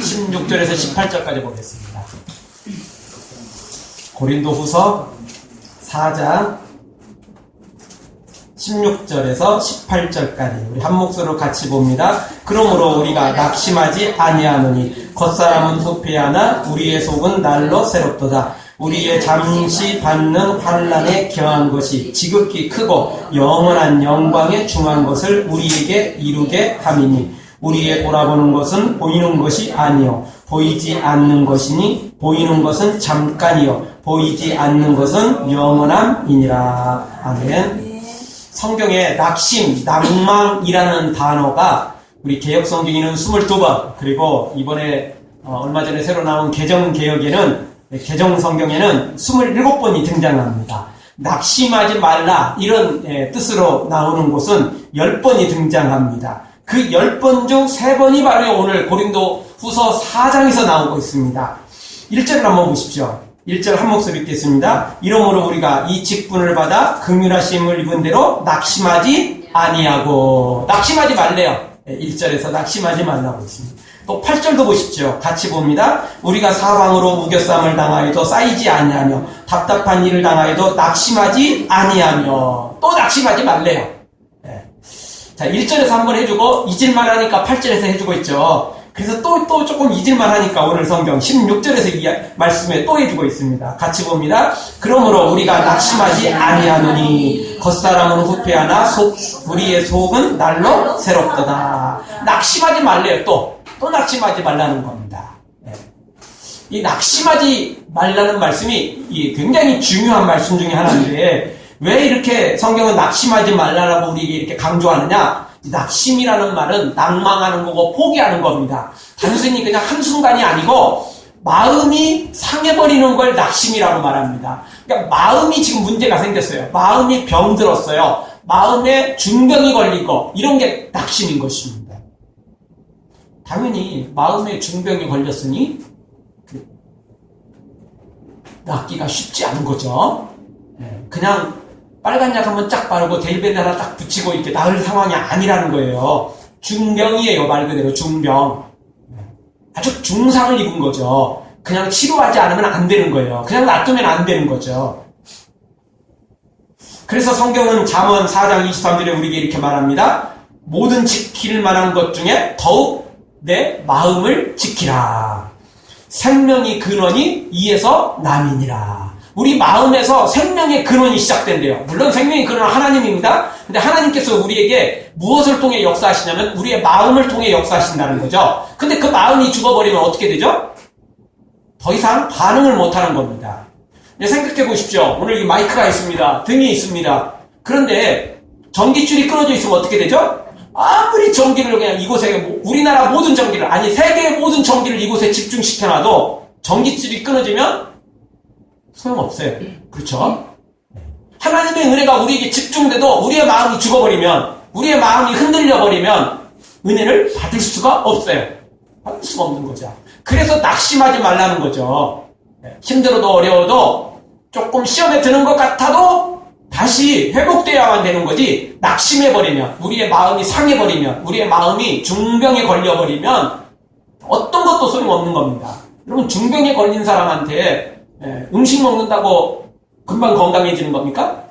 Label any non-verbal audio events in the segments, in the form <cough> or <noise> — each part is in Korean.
16절에서 18절까지 보겠습니다. 고린도 후서 4장 16절에서 18절까지 우리 한 목소리로 같이 봅니다. 그러므로 우리가 낙심하지 아니하노니 겉사람은 후패하나 우리의 속은 날로 새롭도다. 우리의 잠시 받는 환란에 경한 것이 지극히 크고 영원한 영광에 중한 것을 우리에게 이루게 함이니 우리의 돌아보는 것은 보이는 것이 아니요 보이지 않는 것이니 보이는 것은 잠깐이요 보이지 않는 것은 영원함이니라 아멘. 성경에 낙심, 낭망이라는 단어가 우리 개혁 성경에는 22번 그리고 이번에 어, 얼마 전에 새로 나온 개정 개혁에는 개정 성경에는 27번이 등장합니다. 낙심하지 말라 이런 예, 뜻으로 나오는 곳은 10번이 등장합니다. 그 10번 중 3번이 바로 오늘 고린도 후서 4장에서 나오고 있습니다. 1절을 한번 보십시오. 1절 한 목소리 읽겠습니다. 이러므로 우리가 이 직분을 받아 긍휼하심을 입은 대로 낙심하지 아니하고 낙심하지 말래요. 1절에서 낙심하지 말라고 있습니다. 또 8절도 보십시오. 같이 봅니다. 우리가 사방으로 무교쌈을 당하여도 쌓이지 아니하며 답답한 일을 당하여도 낙심하지 아니하며 또 낙심하지 말래요. 예. 자, 1절에서 한 번 해주고 잊을만 하니까 8절에서 해주고 있죠. 그래서 또, 또 조금 잊을만 하니까 오늘 성경 16절에서 이 말씀에 또 해주고 있습니다. 같이 봅니다. 그러므로 우리가 낙심하지 아니하노니 겉사람은 후패하나 속, 우리의 속은 날로 새롭도다. 낙심하지 말래요, 또. 또 낙심하지 말라는 겁니다. 네. 이 낙심하지 말라는 말씀이 이 굉장히 중요한 말씀 중에 하나인데 왜 이렇게 성경은 낙심하지 말라라고 우리에게 이렇게 강조하느냐? 낙심이라는 말은 낭망하는 거고 포기하는 겁니다. 단순히 그냥 한순간이 아니고 마음이 상해버리는 걸 낙심이라고 말합니다. 그러니까 마음이 지금 문제가 생겼어요. 마음이 병들었어요. 마음에 중병이 걸리고 이런 게 낙심인 것입니다. 당연히 마음에 중병이 걸렸으니 그 낫기가 쉽지 않은 거죠. 네, 그냥 빨간 약 한번 쫙 바르고 데일밴드 하나 딱 붙이고 이렇게 나을 상황이 아니라는 거예요. 중병이에요, 말 그대로 중병. 아주 중상을 입은 거죠. 그냥 치료하지 않으면 안 되는 거예요. 그냥 놔두면 안 되는 거죠. 그래서 성경은 잠언 4장 23절에 우리에게 이렇게 말합니다. 모든 지킬 만한 것 중에 더욱 내 마음을 지키라. 생명의 근원이 이에서 남이니라. 우리 마음에서 생명의 근원이 시작된대요. 물론 생명의 근원은 하나님입니다. 근데 하나님께서 우리에게 무엇을 통해 역사하시냐면 우리의 마음을 통해 역사하신다는 거죠. 근데 그 마음이 죽어버리면 어떻게 되죠? 더 이상 반응을 못하는 겁니다. 생각해 보십시오. 오늘 이 마이크가 있습니다. 등이 있습니다. 그런데 전기줄이 끊어져 있으면 어떻게 되죠? 아무리 전기를 그냥 이곳에 우리나라 모든 전기를 아니 세계의 모든 전기를 이곳에 집중시켜놔도 전기줄이 끊어지면 소용없어요. 그렇죠? 하나님의 은혜가 우리에게 집중돼도 우리의 마음이 죽어버리면 우리의 마음이 흔들려 버리면 은혜를 받을 수가 없어요. 받을 수가 없는 거죠. 그래서 낙심하지 말라는 거죠. 힘들어도 어려워도 조금 시험에 드는 것 같아도 다시 회복되어야만 되는 거지 낙심해버리면 우리의 마음이 상해버리면 우리의 마음이 중병에 걸려버리면 어떤 것도 소용없는 겁니다. 여러분 중병에 걸린 사람한테 음식 먹는다고 금방 건강해지는 겁니까?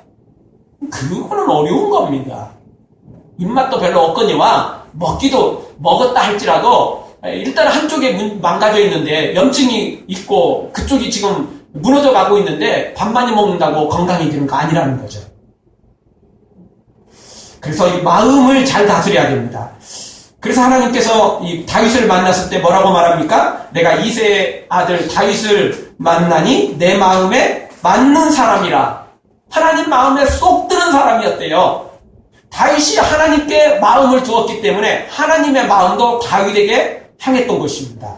그거는 어려운 겁니다. 입맛도 별로 없거니와 먹기도 먹었다 할지라도 일단 한쪽에 망가져 있는데 염증이 있고 그쪽이 지금 무너져 가고 있는데 밥 많이 먹는다고 건강해지는 거 아니라는 거죠. 그래서 이 마음을 잘 다스려야 됩니다. 그래서 하나님께서 이 다윗을 만났을 때 뭐라고 말합니까? 내가 이세 아들 다윗을 만나니 내 마음에 맞는 사람이라. 하나님 마음에 쏙 드는 사람이었대요. 다윗이 하나님께 마음을 두었기 때문에 하나님의 마음도 다윗에게 향했던 것입니다.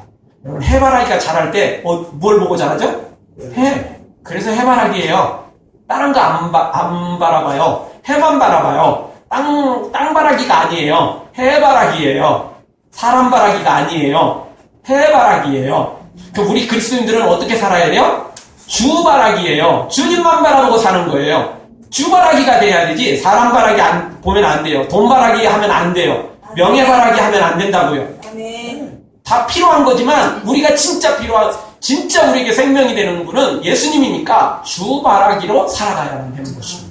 여러분 해바라기가 자랄 때 뭘 보고 자라죠? 해. 그래서 해바라기예요. 다른 거 안 안 바라봐요. 해만 바라봐요. 땅, 땅바라기가 아니에요. 해바라기예요. 사람바라기가 아니에요. 해바라기예요. 그 우리 그리스도인들은 어떻게 살아야 돼요? 주바라기예요. 주님만 바라보고 사는 거예요. 주바라기가 돼야 되지 사람 바라기 안, 보면 안 돼요. 돈 바라기 하면 안 돼요. 명예 바라기 하면 안 된다고요. 다 필요한 거지만 우리가 진짜 필요한 진짜 우리에게 생명이 되는 분은 예수님이니까 주바라기로 살아가야만 되는 것입니다.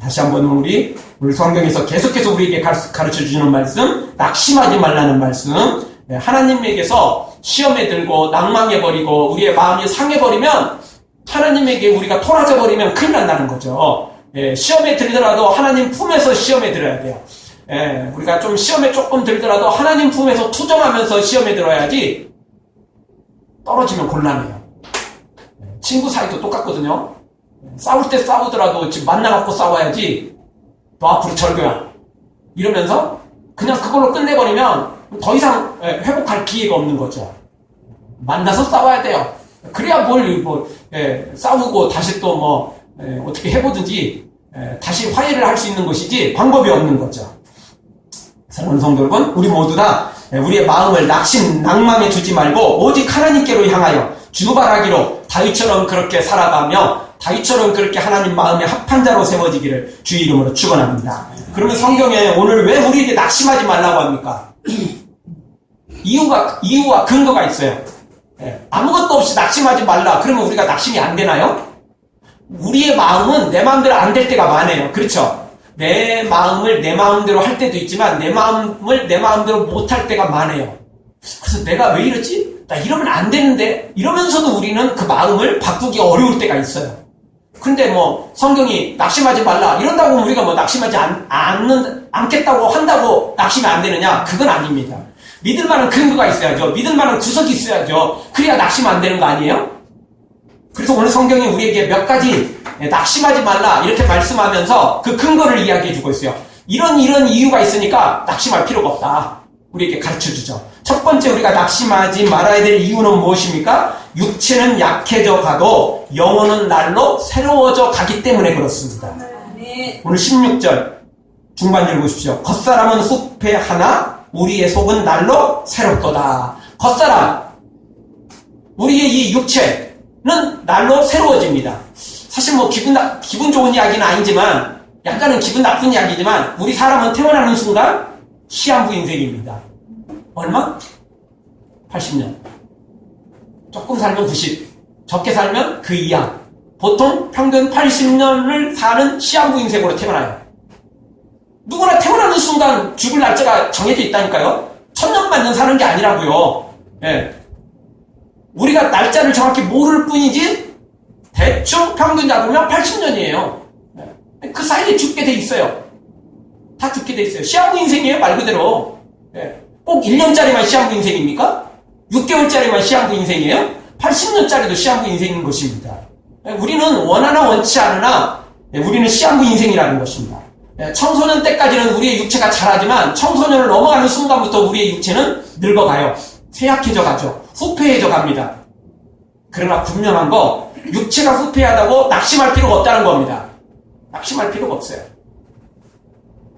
다시 한번 우리 우리 성경에서 계속해서 우리에게 가르쳐 주시는 말씀, 낙심하지 말라는 말씀, 네, 하나님에게서 시험에 들고 낭망해 버리고 우리의 마음이 상해 버리면 하나님에게 우리가 토라져 버리면 큰일 난다는 거죠. 예, 시험에 들더라도 하나님 품에서 시험에 들어야 돼요. 예, 우리가 좀 시험에 조금 들더라도 하나님 품에서 투정하면서 시험에 들어야지 떨어지면 곤란해요. 예, 친구 사이도 똑같거든요. 예, 싸울 때 싸우더라도 지금 만나갖고 싸워야지 너 앞으로 절교야. 이러면서 그냥 그걸로 끝내버리면 더 이상 예, 회복할 기회가 없는 거죠. 만나서 싸워야 돼요. 그래야 뭘, 뭐, 예, 싸우고 다시 또 뭐, 예, 어떻게 해보든지, 예, 다시 화해를 할 수 있는 것이지 방법이 없는 거죠. 사랑하는 성도 여러분, 우리 모두 다 예, 우리의 마음을 낙심, 낭망에 두지 말고 오직 하나님께로 향하여 주바라기로 다윗처럼 그렇게 살아가며 다윗처럼 그렇게 하나님 마음에 합한 자로 세워지기를 주의 이름으로 축원합니다. 그러면 성경에 오늘 왜 우리에게 낙심하지 말라고 합니까? 이유가 이유와 근거가 있어요. 예, 아무것도 없이 낙심하지 말라. 그러면 우리가 낙심이 안 되나요? 우리의 마음은 내 마음대로 안 될 때가 많아요. 그렇죠? 내 마음을 내 마음대로 할 때도 있지만 내 마음을 내 마음대로 못 할 때가 많아요. 그래서 내가 왜 이러지? 나 이러면 안 되는데 이러면서도 우리는 그 마음을 바꾸기 어려울 때가 있어요. 근데 뭐 성경이 낙심하지 말라 이런다고 우리가 뭐 낙심하지 않, 않는, 않겠다고 한다고 낙심이 안 되느냐? 그건 아닙니다. 믿을 만한 근거가 있어야죠. 믿을 만한 구석이 있어야죠. 그래야 낙심 안 되는 거 아니에요? 그래서 오늘 성경이 우리에게 몇 가지 예, 낙심하지 말라 이렇게 말씀하면서 그 근거를 이야기해 주고 있어요. 이런 이런 이유가 있으니까 낙심할 필요가 없다. 우리에게 가르쳐 주죠. 첫 번째 우리가 낙심하지 말아야 될 이유는 무엇입니까? 육체는 약해져 가도 영혼은 날로 새로워져 가기 때문에 그렇습니다. 오늘 16절 중반절 보십시오. 겉사람은 숲에 하나 우리의 속은 날로 새롭도다. 겉사람 우리의 이 육체는 날로 새로워집니다. 사실 뭐 기분 나, 기분 좋은 이야기는 아니지만 약간은 기분 나쁜 이야기지만 우리 사람은 태어나는 순간 시한부 인생입니다. 얼마? 80년. 조금 살면 90. 적게 살면 그 이하. 보통 평균 80년을 사는 시한부 인생으로 태어나요. 누구나 태어나는 순간 죽을 날짜가 정해져 있다니까요. 천년만 년 사는 게 아니라고요. 예. 우리가 날짜를 정확히 모를 뿐이지 대충 평균 잡으면 80년이에요. 그 사이에 죽게 돼 있어요. 다 죽게 돼 있어요. 시한부 인생이에요, 말 그대로. 예. 꼭 1년짜리만 시한부 인생입니까? 6개월짜리만 시한부 인생이에요? 80년짜리도 시한부 인생인 것입니다. 예, 우리는 원하나 원치 않으나 예, 우리는 시한부 인생이라는 것입니다. 예, 청소년 때까지는 우리의 육체가 자라지만 청소년을 넘어가는 순간부터 우리의 육체는 늙어가요. 쇠약해져 가죠. 후패해져 갑니다. 그러나 분명한 거 육체가 후패하다고 낙심할 필요가 없다는 겁니다. 낙심할 필요가 없어요.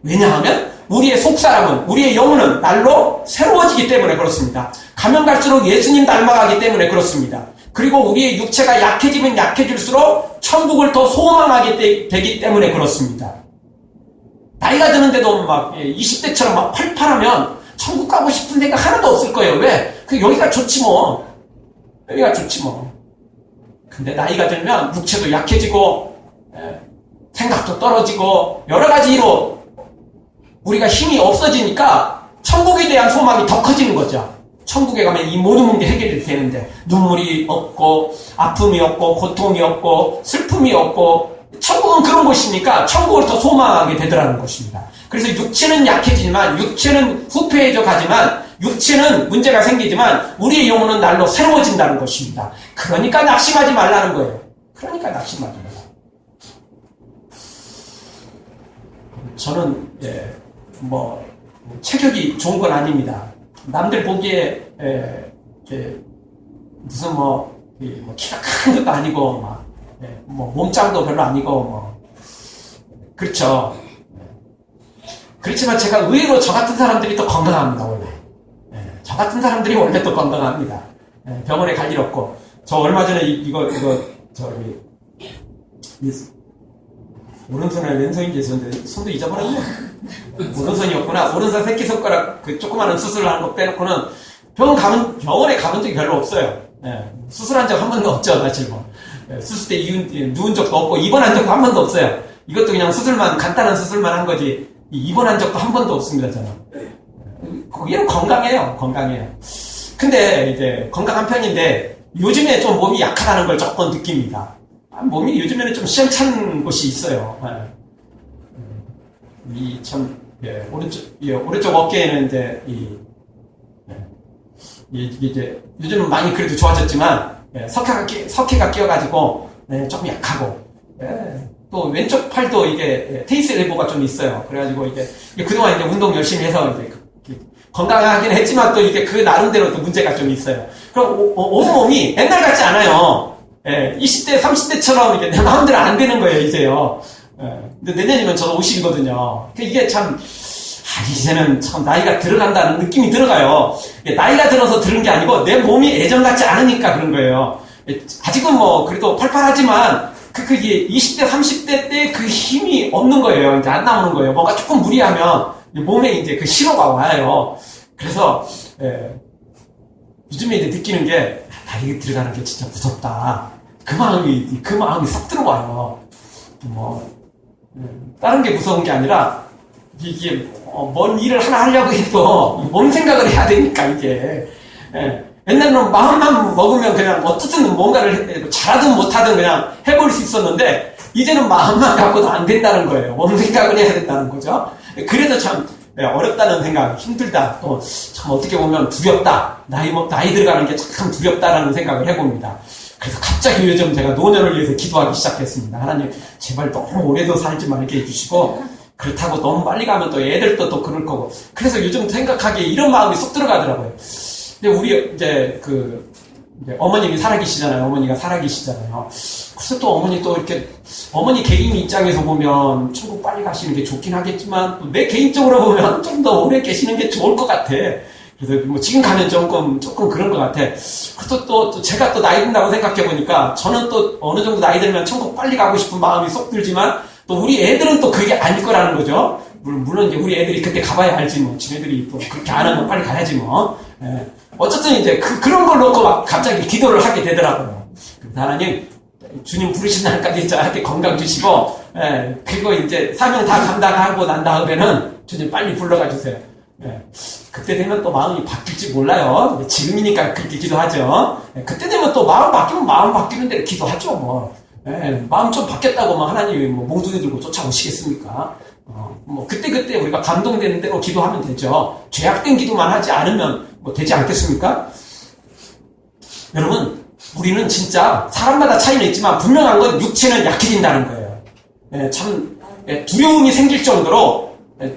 왜냐하면 우리의 속사람은 우리의 영혼은 날로 새로워지기 때문에 그렇습니다. 가면 갈수록 예수님 닮아가기 때문에 그렇습니다. 그리고 우리의 육체가 약해지면 약해질수록 천국을 더 소망하게 되기 때문에 그렇습니다. 나이가 드는데도 막 20대처럼 예, 막 팔팔하면 천국 가고 싶은 데가 하나도 없을 거예요. 왜? 그 여기가 좋지 뭐. 여기가 좋지 뭐. 근데 나이가 들면 육체도 약해지고 예, 생각도 떨어지고 여러 가지로 우리가 힘이 없어지니까 천국에 대한 소망이 더 커지는 거죠. 천국에 가면 이 모든 게 해결이 되는데 눈물이 없고 아픔이 없고 고통이 없고 슬픔이 없고 천국은 그런 곳이니까 천국을 더 소망하게 되더라는 것입니다. 그래서 육체는 약해지지만 육체는 후패해져 가지만 육체는 문제가 생기지만 우리의 영혼은 날로 새로워진다는 것입니다. 그러니까 낙심하지 말라는 거예요. 그러니까 낙심하지 말라. 저는 예, 뭐 체격이 좋은 건 아닙니다. 남들 보기에 에, 무슨 뭐, 뭐, 키가 큰 것도 아니고 막, 예, 뭐 몸짱도 별로 아니고 뭐 그렇죠. 그렇지만 제가 의외로 저 같은 사람들이 또 건강합니다 원래. 예, 저 같은 사람들이 원래 또 건강합니다. 예, 병원에 갈 일 없고 저 얼마 전에 이, 거 이거 저기 오른손에 왼손인지 있었는데 손도 잊어버렸네. 오른손이었구나. 오른손 새끼손가락 그 조그마한 수술을 하는 거 빼놓고는 병원 가면, 병원에 가본 적이 별로 없어요. 예, 수술한 적 한 번도 없죠, 사실 뭐. 예, 수술 때 이은, 누운 적도 없고, 입원한 적도 한 번도 없어요. 이것도 그냥 수술만, 간단한 수술만 한 거지, 이 입원한 적도 한 번도 없습니다, 저는. 거기는 건강해요, 건강해요. 근데 이제 건강한 편인데, 요즘에 좀 몸이 약하다는 걸 조금 느낍니다. 아, 몸이 요즘에는 좀 시험찬 곳이 있어요. 예. 이 참, 예, 오른쪽, 예, 오른쪽 어깨에는 이제, 이, 예, 이제, 요즘은 많이 그래도 좋아졌지만, 예, 석회가, 끼, 석회가 끼어가지고, 예, 조금 약하고, 예, 또 왼쪽 팔도 이게, 예, 테이스 엘보가 좀 있어요. 그래가지고 이게, 그동안 이제 운동 열심히 해서 이제, 그- 그 건강하긴 했지만 또 이게 그 나름대로 또 문제가 좀 있어요. 그럼 오- 오- 온몸이 옛날 같지 않아요. 예, 20대, 30대처럼 이게 내 마음대로 안 되는 거예요, 이제요. 예, 근데 내년이면 저도 50이거든요. 이게 참, 아, 이제는 참 나이가 들어간다는 느낌이 들어가요. 예, 나이가 들어서 들은 게 아니고 내 몸이 예전 같지 않으니까 그런 거예요. 예, 아직은 뭐 그래도 팔팔하지만 그, 그, 이게 20대, 30대 때 그 힘이 없는 거예요. 이제 안 나오는 거예요. 뭔가 조금 무리하면 몸에 이제 그 신호가 와요. 그래서, 예, 요즘에 이제 느끼는 게, 아, 나이 들어가는 게 진짜 무섭다. 그 마음이, 그 마음이 싹 들어와요. 뭐, 음, 다른 게 무서운 게 아니라, 이게, 어, 뭔 일을 하나 하려고 해도, 몸 생각을 해야 되니까, 이게. 예. 옛날에는 마음만 먹으면 그냥 어떻든 뭔가를 해- 잘하든 못하든 그냥 해볼 수 있었는데, 이제는 마음만 갖고도 안 된다는 거예요. 몸 생각을 해야 된다는 거죠. 그래서 참, 예, 어렵다는 생각, 힘들다, 또 참 어떻게 보면 두렵다, 나이, 먹- 나이 들어가는 게 참 두렵다라는 생각을 해봅니다. 그래서 갑자기 요즘 제가 노년을 위해서 기도하기 시작했습니다. 하나님, 제발 너무 오래도 살지 말게 해주시고, 그렇다고 너무 빨리 가면 또 애들도 또 그럴 거고. 그래서 요즘 생각하기에 이런 마음이 쏙 들어가더라고요. 근데 우리 이제 그, 이제 어머님이 살아계시잖아요. 어머니가 살아계시잖아요. 그래서 또 어머니 또 이렇게, 어머니 개인 입장에서 보면 천국 빨리 가시는 게 좋긴 하겠지만, 또내 개인적으로 보면 좀 더 오래 계시는 게 좋을 것 같아. 그래서 뭐 지금 가면 조금, 조금 그런 것 같아. 그것도 또, 또 제가 또 나이 든다고 생각해 보니까 저는 또 어느 정도 나이 들면 천국 빨리 가고 싶은 마음이 쏙 들지만 또 우리 애들은 또 그게 아닐 거라는 거죠. 물론, 이제 우리 애들이 그때 가봐야 알지 뭐. 지네들이 또 그렇게 안 하면 빨리 가야지 뭐. 예. 어쨌든 이제 그, 그런 걸 놓고 막 갑자기 기도를 하게 되더라고요. 하나님, 주님 부르신 날까지 저한테 건강 주시고, 예, 그리고 이제 사명 다 감당하고 난 다음에는 주님 빨리 불러가 주세요. 예, 그때 되면 또 마음이 바뀔지 몰라요. 지금이니까 그렇게 기도하죠. 예, 그때 되면 또 마음 바뀌면 마음 바뀌는 대로 기도하죠, 뭐. 예, 마음 좀 바뀌었다고 뭐 하나님이 뭐 몽둥이 들고 쫓아오시겠습니까? 어, 뭐 그때그때 우리가 감동되는 대로 기도하면 되죠. 죄악된 기도만 하지 않으면 뭐 되지 않겠습니까? 여러분, 우리는 진짜 사람마다 차이는 있지만 분명한 건 육체는 약해진다는 거예요. 예, 참 예, 두려움이 생길 정도로 예,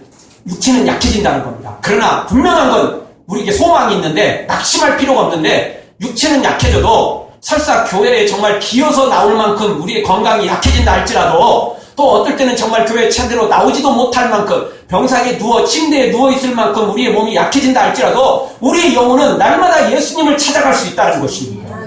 육체는 약해진다는 겁니다. 그러나 분명한 건 우리에게 소망이 있는데 낙심할 필요가 없는데 육체는 약해져도 설사 교회에 정말 기어서 나올 만큼 우리의 건강이 약해진다 할지라도 또 어떨 때는 정말 교회 차대로 나오지도 못할 만큼 병상에 누워 침대에 누워 있을 만큼 우리의 몸이 약해진다 할지라도 우리의 영혼은 날마다 예수님을 찾아갈 수 있다는 것입니다.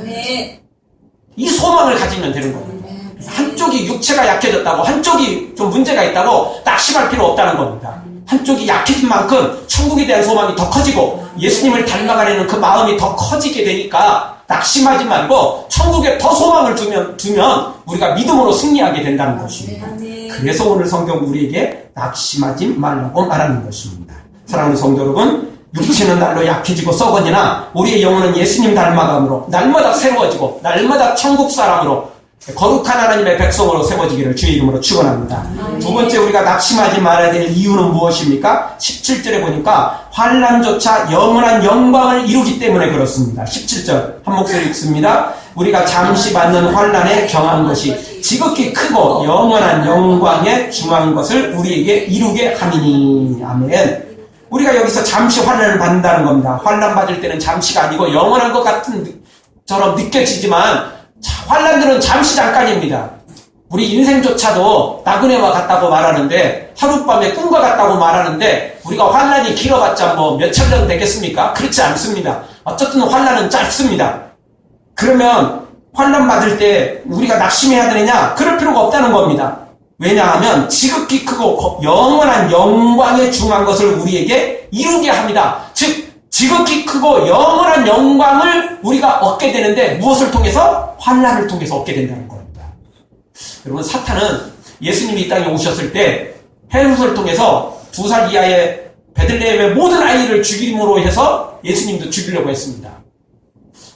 이 소망을 가지면 되는 겁니다. 한쪽이 육체가 약해졌다고 한쪽이 좀 문제가 있다고 낙심할 필요 없다는 겁니다. 한쪽이 약해진 만큼 천국에 대한 소망이 더 커지고 예수님을 닮아가려는 그 마음이 더 커지게 되니까 낙심하지 말고 천국에 더 소망을 두면, 두면 우리가 믿음으로 승리하게 된다는 것입니다. 아멘. 그래서 오늘 성경 우리에게 낙심하지 말라고 말하는 것입니다. 사랑하는 성도 여러분, 육체는 날로 약해지고 썩어지나 우리의 영혼은 예수님 닮아감으로 날마다 새로워지고 날마다 천국 사람으로 거룩한 하나님의 백성으로 세워지기를 주의 이름으로 축원합니다. 두 번째 우리가 낙심하지 말아야 될 이유는 무엇입니까? 17절에 보니까 환란조차 영원한 영광을 이루기 때문에 그렇습니다. 17절 한 목소리 읽습니다. 우리가 잠시 받는 환란에 경한 것이 지극히 크고 영원한 영광에 중한 것을 우리에게 이루게 함이니 아멘. 우리가 여기서 잠시 환란을 받는다는 겁니다. 환란 받을 때는 잠시가 아니고 영원한 것 같은 처럼 느껴지지만 자, 환란들은 잠시 잠깐입니다. 우리 인생조차도 나그네와 같다고 말하는데 하룻밤에 꿈과 같다고 말하는데 우리가 환란이 길어봤자 뭐 몇천 년 되겠습니까? 그렇지 않습니다. 어쨌든 환란은 짧습니다. 그러면 환란 받을 때 우리가 낙심해야 되느냐? 그럴 필요가 없다는 겁니다. 왜냐하면 지극히 크고 거- 영원한 영광에 중한 것을 우리에게 이루게 합니다. 즉 지극히 크고 영원한 영광을 우리가 얻게 되는데 무엇을 통해서? 환란을 통해서 얻게 된다는 겁니다. 여러분 사탄은 예수님이 이 땅에 오셨을 때 헤롯을 통해서 두 살 이하의 베들레헴의 모든 아이를 죽임으로 해서 예수님도 죽이려고 했습니다.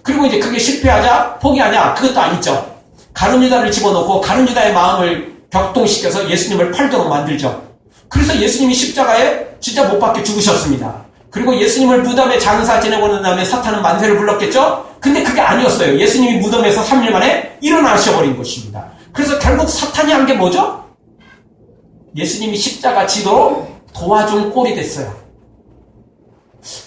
그리고 이제 그게 실패하자 포기하냐? 그것도 아니죠. 가룟 유다를 집어넣고 가룟 유다의 마음을 격동시켜서 예수님을 팔도록 만들죠. 그래서 예수님이 십자가에 진짜 못 박혀 죽으셨습니다. 그리고 예수님을 무덤에 장사 지내고 난 다음에 사탄은 만세를 불렀겠죠? 근데 그게 아니었어요. 예수님이 무덤에서 3일 만에 일어나셔버린 것입니다. 그래서 결국 사탄이 한 게 뭐죠? 예수님이 십자가 지도로 도와준 꼴이 됐어요.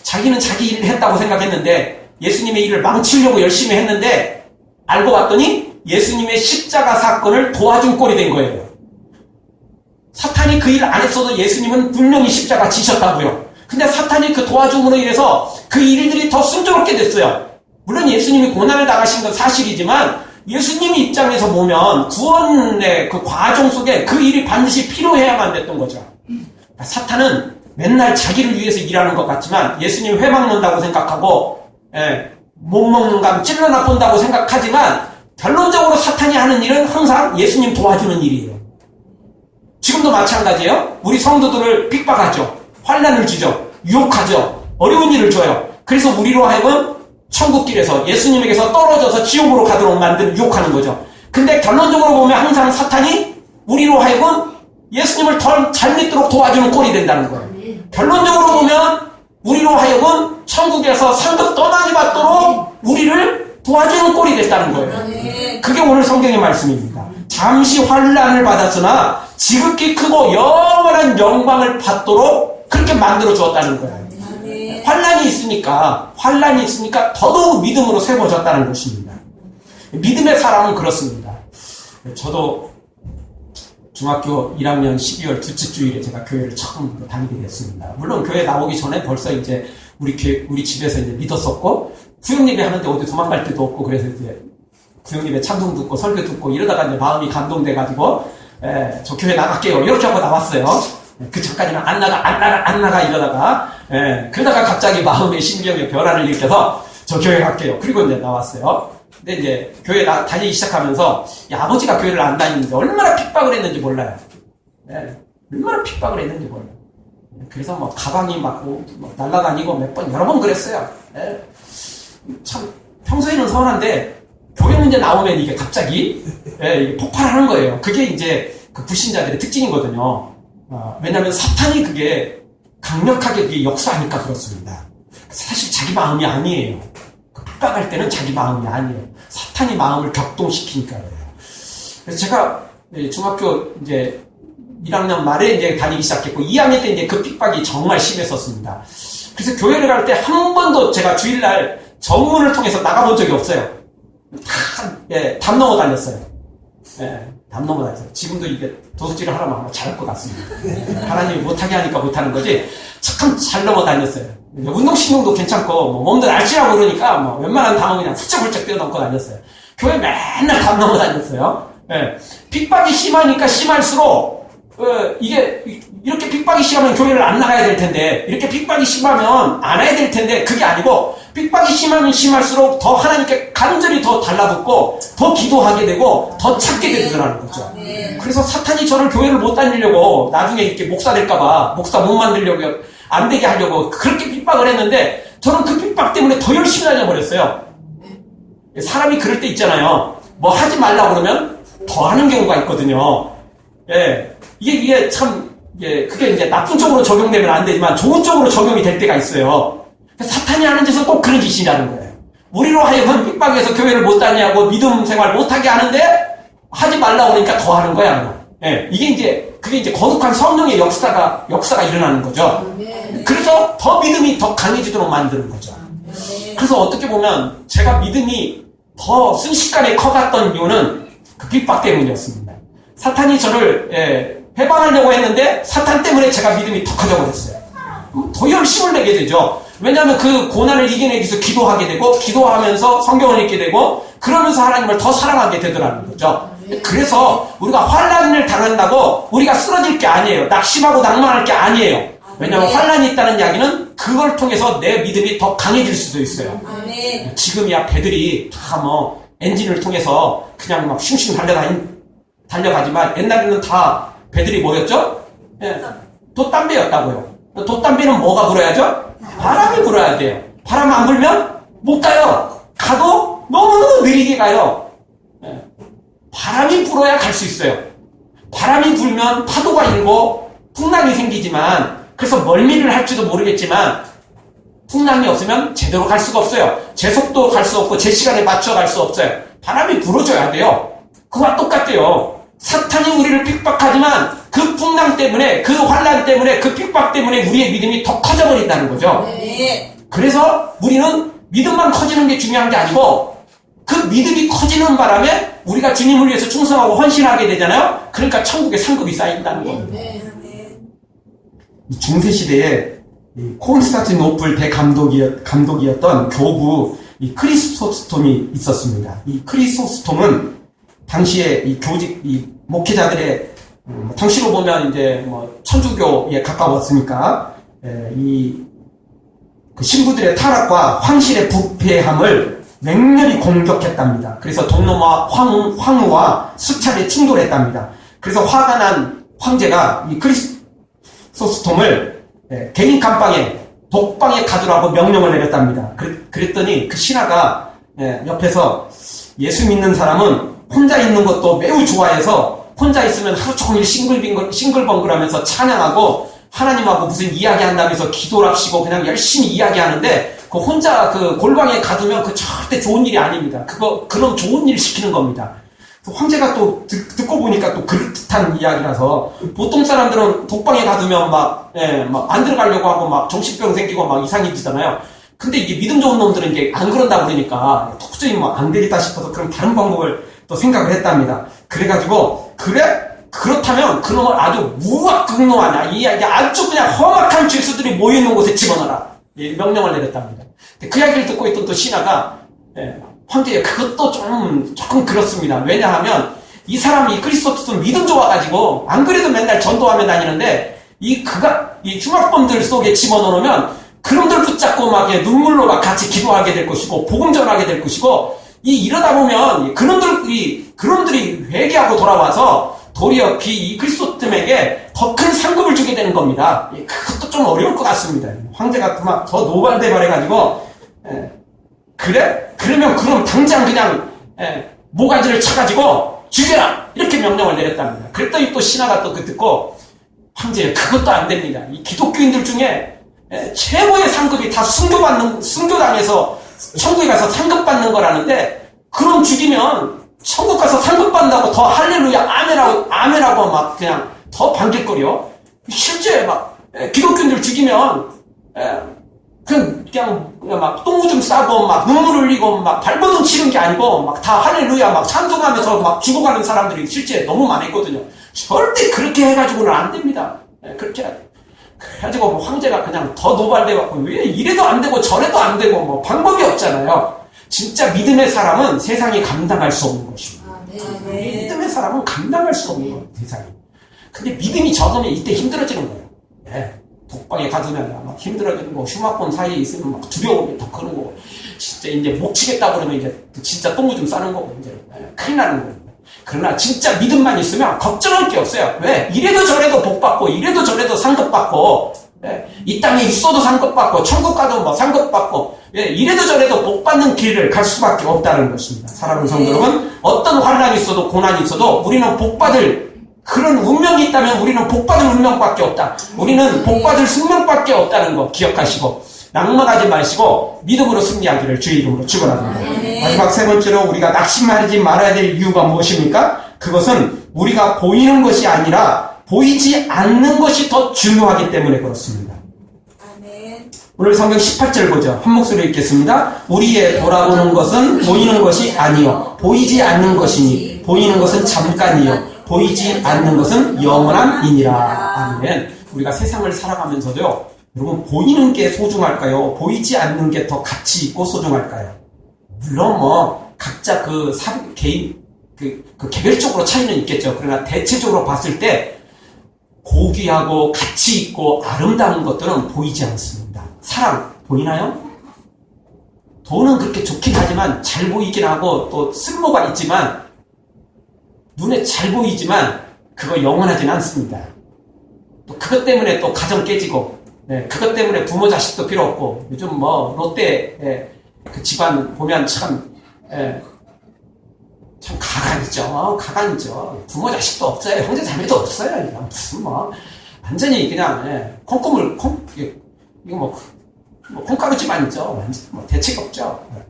자기는 자기 일을 했다고 생각했는데 예수님의 일을 망치려고 열심히 했는데 알고 봤더니 예수님의 십자가 사건을 도와준 꼴이 된 거예요. 사탄이 그 일 안 했어도 예수님은 분명히 십자가 지셨다고요. 근데 사탄이 그 도와줌으로 인해서 그 일들이 더 순조롭게 됐어요. 물론 예수님이 고난을 당하신 건 사실이지만 예수님 입장에서 보면 구원의 그 과정 속에 그 일이 반드시 필요해야만 됐던 거죠. 그러니까 사탄은 맨날 자기를 위해서 일하는 것 같지만 예수님 회 먹는다고 생각하고 예, 못 먹는 감 찔러나 본다고 생각하지만 결론적으로 사탄이 하는 일은 항상 예수님 도와주는 일이에요. 지금도 마찬가지예요. 우리 성도들을 핍박하죠. 환란을 주죠. 유혹하죠. 어려운 일을 줘요. 그래서 우리로 하여금 천국길에서 예수님에게서 떨어져서 지옥으로 가도록 만드는 유혹하는 거죠. 근데 결론적으로 보면 항상 사탄이 우리로 하여금 예수님을 더잘 믿도록 도와주는 꼴이 된다는 거예요. 결론적으로 보면 우리로 하여금 천국에서 상급 떠나지 받도록 우리를 도와주는 꼴이 됐다는 거예요. 그게 오늘 성경의 말씀입니다. 잠시 환란을 받았으나 지극히 크고 영원한 영광을 받도록 그렇게 만들어 주었다는 거예요. 환란이 있으니까 환란이 있으니까 더더욱 믿음으로 세워졌다는 것입니다. 믿음의 사람은 그렇습니다. 저도 중학교 1학년 12월 둘째 주일에 제가 교회를 처음 다니게 됐습니다. 물론 교회 나오기 전에 벌써 이제 우리 교회, 우리 집에서 이제 믿었었고 구역예배 하는데 어디 도망갈 데도 없고 그래서 이제 구역예배 찬송 듣고 설교 듣고 이러다가 이제 마음이 감동돼 가지고 예, 저 교회 나갈게요 이렇게 하고 나왔어요. 그 전까지는 안 나가 안 나가 안 나가 이러다가 예, 그러다가 갑자기 마음의 신경의 변화를 일으켜서 저 교회 갈게요. 그리고 이제 나왔어요. 근데 이제 교회 나, 다니기 시작하면서 이 아버지가 교회를 안 다니는데 얼마나 핍박을 했는지 몰라요. 예, 얼마나 핍박을 했는지 몰라요. 그래서 뭐 가방이 막, 뭐, 막 날라다니고 몇 번 여러 번 그랬어요. 예. 참 평소에는 서운한데 교회 문제 나오면 이게 갑자기 예, 이게 폭발하는 거예요. 그게 이제 그 불신자들의 특징이거든요. 어, 왜냐하면 사탄이 그게 강력하게 그게 역사하니까 그렇습니다. 사실 자기 마음이 아니에요. 그 핍박할 때는 자기 마음이 아니에요. 사탄이 마음을 격동시키니까 그래요. 그래서 제가 예, 중학교 이제 1학년 말에 이제 다니기 시작했고 2학년 때 이제 그 핍박이 정말 심했었습니다. 그래서 교회를 갈 때 한 번도 제가 주일날 정문을 통해서 나가본 적이 없어요. 다, 예, 담 넘어 다녔어요. 예, 담 넘어 다녔어요. 지금도 이게 도둑질을 하라면 아마 잘할 것 같습니다. <laughs> 하나님이 못하게 하니까 못하는 거지. 참 잘 넘어 다녔어요. 운동신경도 괜찮고, 뭐 몸도 날씬하고 그러니까, 뭐 웬만한 담은 그냥 훌쩍훌쩍 뛰어넘고 다녔어요. 교회 맨날 담 넘어 다녔어요. 예, 핍박이 심하니까 심할수록, 어, 이게, 이렇게 핍박이 심하면 교회를 안 나가야 될 텐데, 이렇게 핍박이 심하면 안 해야 될 텐데, 그게 아니고, 핍박이 심하면 심할수록 더 하나님께 간절히 더 달라붙고, 더 기도하게 되고, 더 찾게 되더라는 거죠. 그래서 사탄이 저를 교회를 못 다니려고, 나중에 이렇게 목사 될까봐, 목사 못 만들려고, 안 되게 하려고, 그렇게 핍박을 했는데, 저는 그 핍박 때문에 더 열심히 다녀버렸어요. 사람이 그럴 때 있잖아요. 뭐 하지 말라고 그러면 더 하는 경우가 있거든요. 예. 이게, 이게 참, 예, 그게 이제 나쁜 쪽으로 적용되면 안 되지만 좋은 쪽으로 적용이 될 때가 있어요. 사탄이 하는 짓은 꼭 그런 짓이라는 거예요. 우리로 하여금 핍박해서 교회를 못 다니고 믿음 생활 못하게 하는데 하지 말라고 그러니까 더 하는 거야. 예, 이게 이제, 그게 이제 거룩한 성령의 역사가, 역사가 일어나는 거죠. 그래서 더 믿음이 더 강해지도록 만드는 거죠. 그래서 어떻게 보면 제가 믿음이 더 순식간에 커갔던 이유는 그 핍박 때문이었습니다. 사탄이 저를 예, 해방하려고 했는데 사탄 때문에 제가 믿음이 더 커져 버렸어요. 더 열심을 내게 되죠. 왜냐하면 그 고난을 이겨내기 위해서 기도하게 되고 기도하면서 성경을 읽게 되고 그러면서 하나님을 더 사랑하게 되더라는 거죠. 그래서 우리가 환란을 당한다고 우리가 쓰러질 게 아니에요. 낙심하고 낭만할 게 아니에요. 왜냐하면 네. 환란이 있다는 이야기는 그걸 통해서 내 믿음이 더 강해질 수도 있어요. 지금이야 배들이 다 뭐 엔진을 통해서 그냥 막 슝슝 달려다니, 달려가지만 옛날에는 다 배들이 뭐였죠? 예, 돛담배였다고요. 돛담배는 뭐가 불어야죠? 바람이 불어야 돼요. 바람 안 불면 못 가요. 가도 너무너무 느리게 가요. 예, 바람이 불어야 갈 수 있어요. 바람이 불면 파도가 일고 풍랑이 생기지만 그래서 멀미를 할지도 모르겠지만 풍랑이 없으면 제대로 갈 수가 없어요. 제 속도 갈 수 없고 제 시간에 맞춰 갈 수 없어요. 바람이 불어줘야 돼요. 그와 똑같대요. 사탄이 우리를 핍박하지만 그 풍랑 때문에 그 환란 때문에 그 핍박 때문에 우리의 믿음이 더 커져버린다는 거죠. 네. 그래서 우리는 믿음만 커지는 게 중요한 게 아니고 그 믿음이 커지는 바람에 우리가 주님을 위해서 충성하고 헌신하게 되잖아요. 그러니까 천국의 상급이 쌓인다는 겁니다. 네. 이 중세 시대에 이 콘스탄티노플 대감독이었, 감독이었 던 교부 이 크리스토스톰이 있었습니다. 이 크리스토스톰은 당시에 이 교직 이 목회자들의 음, 당시로 보면 이제 뭐 천주교에 가까웠으니까 에, 이 그 신부들의 타락과 황실의 부패함을 맹렬히 공격했답니다. 그래서 동로마 황, 황후와 수차례 충돌했답니다. 그래서 화가 난 황제가 이 크리스토스톰을 예, 개인 감방에 독방에 가두라고 명령을 내렸답니다. 그, 그랬더니 그 신하가 예, 옆에서 예수 믿는 사람은 혼자 있는 것도 매우 좋아해서 혼자 있으면 하루 종일 싱글빙글, 싱글벙글하면서 찬양하고 하나님하고 무슨 이야기한다면서 기도랍시고 그냥 열심히 이야기하는데 그 혼자 그 골방에 가두면 그 절대 좋은 일이 아닙니다. 그거 그런 좋은 일 시키는 겁니다. 그 황제가 또 듣, 고 보니까 또 그럴듯한 이야기라서 보통 사람들은 독방에 가두면 막, 예, 막 안 들어가려고 하고 막 정신병 생기고 막 이상해지잖아요. 근데 이게 믿음 좋은 놈들은 이게 안 그런다 그러니까 도저히 뭐안 되겠다 싶어서 그럼 다른 방법을 또 생각을 했답니다. 그래가지고 그래? 그렇다면 그놈을 아주 무악극노하냐 이 이게 아주 그냥 험악한 죄수들이 모여있는 곳에 집어넣어라 이 명령을 내렸답니다. 그 이야기를 듣고 있던 또 신하가 예, 황제 그것도 좀 조금 그렇습니다. 왜냐하면 이 사람이 그리스도도 믿음 좋아가지고 안 그래도 맨날 전도하며 다니는데 이 그가 이 흉악범들 속에 집어넣으면 그놈들 붙잡고 막 예, 눈물로 막 같이 기도하게 될 것이고 복음 전하게 될 것이고 이 이러다 보면 이 그놈들이 그놈들이 회개하고 돌아와서 도리어 이 그리스도님에게 더 큰 상급을 주게 되는 겁니다. 예, 그것도 좀 어려울 것 같습니다. 황제가 그만 더 노발대발해가지고 예, 그래? 그러면 그럼 당장 그냥 예, 모가지를 쳐가지고 죽여라 이렇게 명령을 내렸답니다. 그랬더니 또 신하가 또 그 듣고 황제 그것도 안 됩니다. 이 기독교인들 중에 예, 최고의 상급이 다 순교받는 순교당해서 천국에 가서 상급받는 거라는데 그럼 죽이면 천국 가서 상급받는다고 더 할렐루야 아멘하고 아멘하고 막 그냥 더 반길거려. 실제 막 예, 기독교인들 죽이면 예, 그냥, 그냥, 막 똥오줌 싸고, 막 눈물 흘리고, 막 발버둥 치는 게 아니고, 막 다 할렐루야, 막 찬송하면서 막 죽어가는 사람들이 실제 너무 많았거든요. 절대 그렇게 해가지고는 안 됩니다. 예, 그렇게. 그래가지고 뭐 황제가 그냥 더 노발돼갖고, 왜 이래도 안 되고 저래도 안 되고, 뭐 방법이 없잖아요. 진짜 믿음의 사람은 세상이 감당할 수 없는 것입니다. 네. 믿음의 사람은 감당할 수 없는 거예요, 세상이. 근데 믿음이 적으면 이때 힘들어지는 거예요. 예. 독방에 가두면 막 힘들어지는 거, 흉악범 사이에 있으면 막 두려움이 더 크는 거고, 진짜 이제 못 치겠다 그러면 이제 진짜 똥오줌 싸는 거고, 이제 예, 큰일 나는 거예요. 그러나 진짜 믿음만 있으면 걱정할 게 없어요. 왜? 이래도 저래도 복 받고, 이래도 저래도 상급 받고, 예, 이 땅에 있어도 상급 받고, 천국 가도 뭐 상급 받고, 예, 이래도 저래도 복 받는 길을 갈 수밖에 없다는 것입니다. 사랑하는 성도 여러분, 어떤 환란이 있어도 고난이 있어도 우리는 복 받을 그런 운명이 있다면 우리는 복받을 운명밖에 없다. 우리는 복받을 숙명밖에 없다는 거 기억하시고 낭만하지 마시고 믿음으로 승리하기를 주의 이름으로 축원합니다. 네. 마지막 세 번째로 우리가 낙심하지 말아야 될 이유가 무엇입니까? 그것은 우리가 보이는 것이 아니라 보이지 않는 것이 더 중요하기 때문에 그렇습니다. 오늘 성경 18절 보죠. 한 목소리 읽겠습니다. 우리의 돌아오는 것은 보이는 것이 아니요 보이지 않는 것이니 보이는 것은 잠깐이요 보이지 않는 것은 영원함이니라. 아멘. 우리가 세상을 살아가면서도요. 여러분 보이는 게 소중할까요? 보이지 않는 게 더 가치 있고 소중할까요? 물론 뭐 각자 그 사, 개인 그, 그 개별적으로 차이는 있겠죠. 그러나 대체적으로 봤을 때 고귀하고 가치 있고 아름다운 것들은 보이지 않습니다. 사랑 보이나요? 돈은 그렇게 좋긴 하지만 잘 보이긴 하고 또 쓸모가 있지만 눈에 잘 보이지만 그거 영원하진 않습니다. 또 그것 때문에 또 가정 깨지고 네, 그것 때문에 부모 자식도 필요 없고 요즘 뭐 롯데 예, 그 집안 보면 참 예, 참 가관이죠. 가관이죠. 부모 자식도 없어요. 형제 자매도 없어요. 이거 무슨 뭐 완전히 그냥 예, 콩고물 콩 이거 뭐, 뭐 콩가루 집안이죠. 완전 뭐 대책 없죠. 예.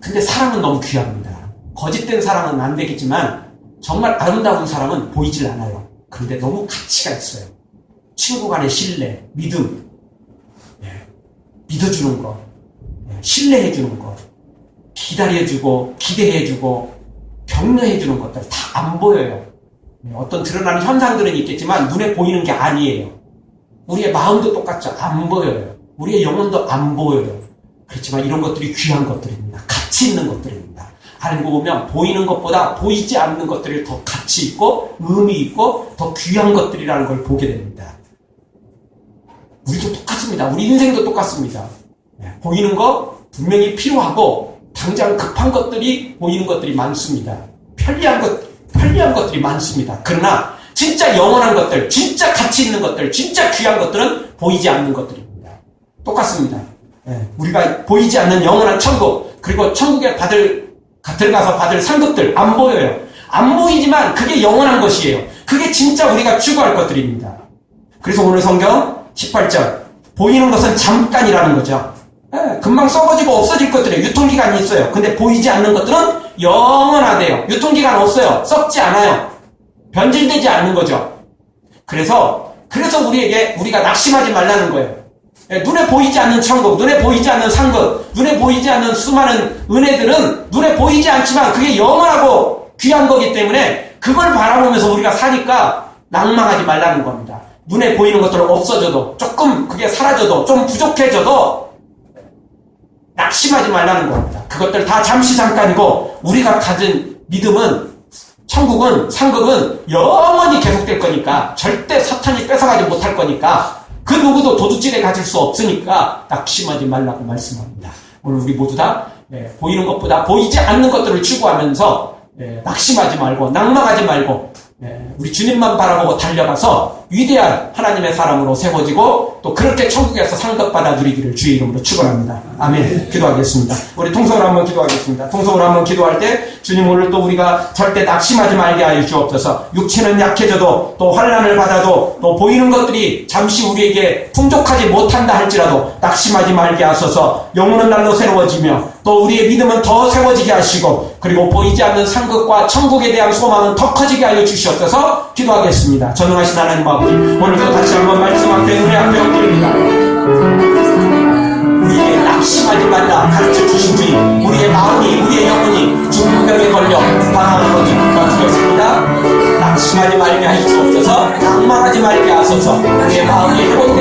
근데 사랑은 너무 귀합니다. 거짓된 사랑은 안 되겠지만 정말 아름다운 사랑은 보이질 않아요. 그런데 너무 가치가 있어요. 친구 간의 신뢰, 믿음, 예, 믿어주는 거, 예, 신뢰해 주는 거, 기다려 주고, 기대해 주고, 격려해 주는 것들 다 안 보여요. 예, 어떤 드러나는 현상들은 있겠지만 눈에 보이는 게 아니에요. 우리의 마음도 똑같죠. 안 보여요. 우리의 영혼도 안 보여요. 그렇지만 이런 것들이 귀한 것들입니다. 가치 있는 것들입니다. 알고 보면 보이는 것보다 보이지 않는 것들이 더 가치 있고 의미 있고 더 귀한 것들이라는 걸 보게 됩니다. 우리도 똑같습니다. 우리 인생도 똑같습니다. 네, 보이는 거 분명히 필요하고 당장 급한 것들이 보이는 것들이 많습니다. 편리한 것, 편리한 것들이 많습니다. 그러나 진짜 영원한 것들, 진짜 가치 있는 것들, 진짜 귀한 것들은 보이지 않는 것들입니다. 똑같습니다. 예, 우리가 보이지 않는 영원한 천국, 그리고 천국에 받을, 들어가서 받을 상급들 안 보여요. 안 보이지만 그게 영원한 것이에요. 그게 진짜 우리가 추구할 것들입니다. 그래서 오늘 성경 18절 보이는 것은 잠깐이라는 거죠. 예, 금방 썩어지고 없어질 것들이에요. 유통기간이 있어요. 근데 보이지 않는 것들은 영원하대요. 유통기간 없어요. 썩지 않아요. 변질되지 않는 거죠. 그래서 그래서 우리에게 우리가 낙심하지 말라는 거예요. 예, 눈에 보이지 않는 천국, 눈에 보이지 않는 상급, 눈에 보이지 않는 수많은 은혜들은 눈에 보이지 않지만 그게 영원하고 귀한 거기 때문에 그걸 바라보면서 우리가 사니까 낭망하지 말라는 겁니다. 눈에 보이는 것들 없어져도 조금 그게 사라져도 좀 부족해져도 낙심하지 말라는 겁니다. 그것들 다 잠시 잠깐이고 우리가 가진 믿음은 천국은 상급은 영원히 계속될 거니까 절대 사탄이 뺏어가지 못할 거니까 그 누구도 도둑질에 가질 수 없으니까 낙심하지 말라고 말씀합니다. 오늘 우리 모두 다 예, 보이는 것보다 보이지 않는 것들을 추구하면서 예, 낙심하지 말고 낭망하지 말고 예, 우리 주님만 바라보고 달려가서 위대한 하나님의 사람으로 세워지고 또 그렇게 천국에서 상급받아 누리기를 주의 이름으로 축원합니다. 아멘. 기도하겠습니다. 우리 통성으로 한번 기도하겠습니다. 통성으로 한번 기도할 때 주님 오늘 또 우리가 절대 낙심하지 말게 하여 주옵소서. 육체는 약해져도 또 환란을 받아도 또 보이는 것들이 잠시 우리에게 풍족하지 못한다 할지라도 낙심하지 말게 하소서. 영혼은 날로 새로워지며 또 우리의 믿음은 더 세워지게 하시고 그리고 보이지 않는 상급과 천국에 대한 소망은 더 커지게 하여 주시옵소서 기도하겠습니다. 전능하신 하나님 아버지 오늘도 다시 한번 말씀 앞에 은혜 앞에 엎드립니다. 우리에게 낙심하지 말라 가르쳐 주신 주님 우리의 마음이 우리의 영혼이 죽는 병에 걸려 방황으로 죽었습니다. 낙심하지 말게 하시옵소서. 낭망하지 말게 하소서. 우리의 마음